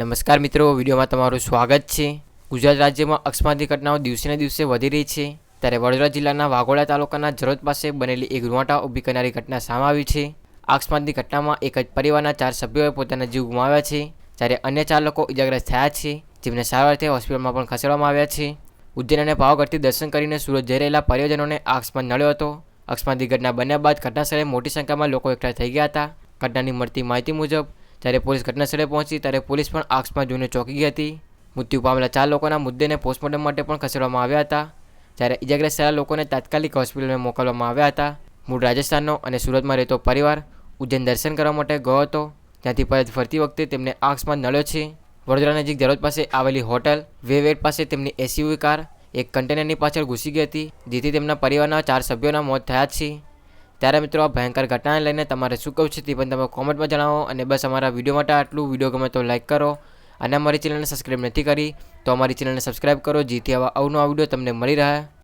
નમસ્કાર મિત્રો, વિડીયોમાં તમારું સ્વાગત છે. ગુજરાત રાજ્યમાં અકસ્માતની ઘટનાઓ દિવસેને દિવસે વધી રહી છે. ત્યારે વડોદરા જિલ્લાના વાઘોડા તાલુકાના જરોદ પાસે બનેલી એક રૂવાટા ઊભી કરનારી ઘટના સામે આવી છે. આ અકસ્માતની ઘટનામાં એક જ પરિવારના ચાર સભ્યોએ પોતાના જીવ ગુમાવ્યા છે. જ્યારે અન્ય ચાર લોકો ઇજાગ્રસ્ત થયા છે, જેમને સારવારથી હોસ્પિટલમાં પણ ખસેડવામાં આવ્યા છે. ઉજ્જૈન અને પાવાગઢથી દર્શન કરીને સુરત જઈ રહેલા પરિવારજનોને અકસ્માત નડ્યો હતો. અકસ્માતની ઘટના બન્યા બાદ ઘટનાસ્થળે મોટી સંખ્યામાં લોકો એકઠા થઈ ગયા હતા. ઘટનાની મળતી માહિતી મુજબ જ્યારે પોલીસ ઘટનાસ્થળે પહોંચી ત્યારે પોલીસ પણ આક્ષમાં જોઈને ચોંકી હતી. મૃત્યુ પામેલા ચાર લોકોના મુદ્દેને પોસ્ટમોર્ટમ માટે પણ ખસેડવામાં આવ્યા હતા. જ્યારે ઇજાગ્રસ્ત થયેલા લોકોને તાત્કાલિક હોસ્પિટલમાં મોકલવામાં આવ્યા હતા. મૂળ રાજસ્થાનનો અને સુરતમાં રહેતો પરિવાર ઉજ્જૈન દર્શન કરવા માટે ગયો હતો. ત્યાંથી પરત ફરતી વખતે તેમને આક્ષમાં નળ્યો છે. વડોદરા નજીક જરોદ પાસે આવેલી હોટલ વે વેટ પાસે તેમની એસયુવી કાર એક કન્ટેનરની પાછળ ઘૂસી ગઈ હતી, જેથી તેમના પરિવારના ચાર સભ્યોના મોત થયા છે. ત્યારે મિત્રો, આ ભયંકર ઘટનાને લઈને તમારે શું કહું છે તે પણ તમે કોમેન્ટમાં જણાવો અને બસ અમારા વીડિયો માટે આટલું. વીડિયો ગમે તો લાઈક કરો અને અમારી ચેનલને સબસ્ક્રાઈબ નથી કરી તો અમારી ચેનલને સબસ્ક્રાઈબ કરો, જેથી આવા અવનવા વીડિયો તમને મળી રહે.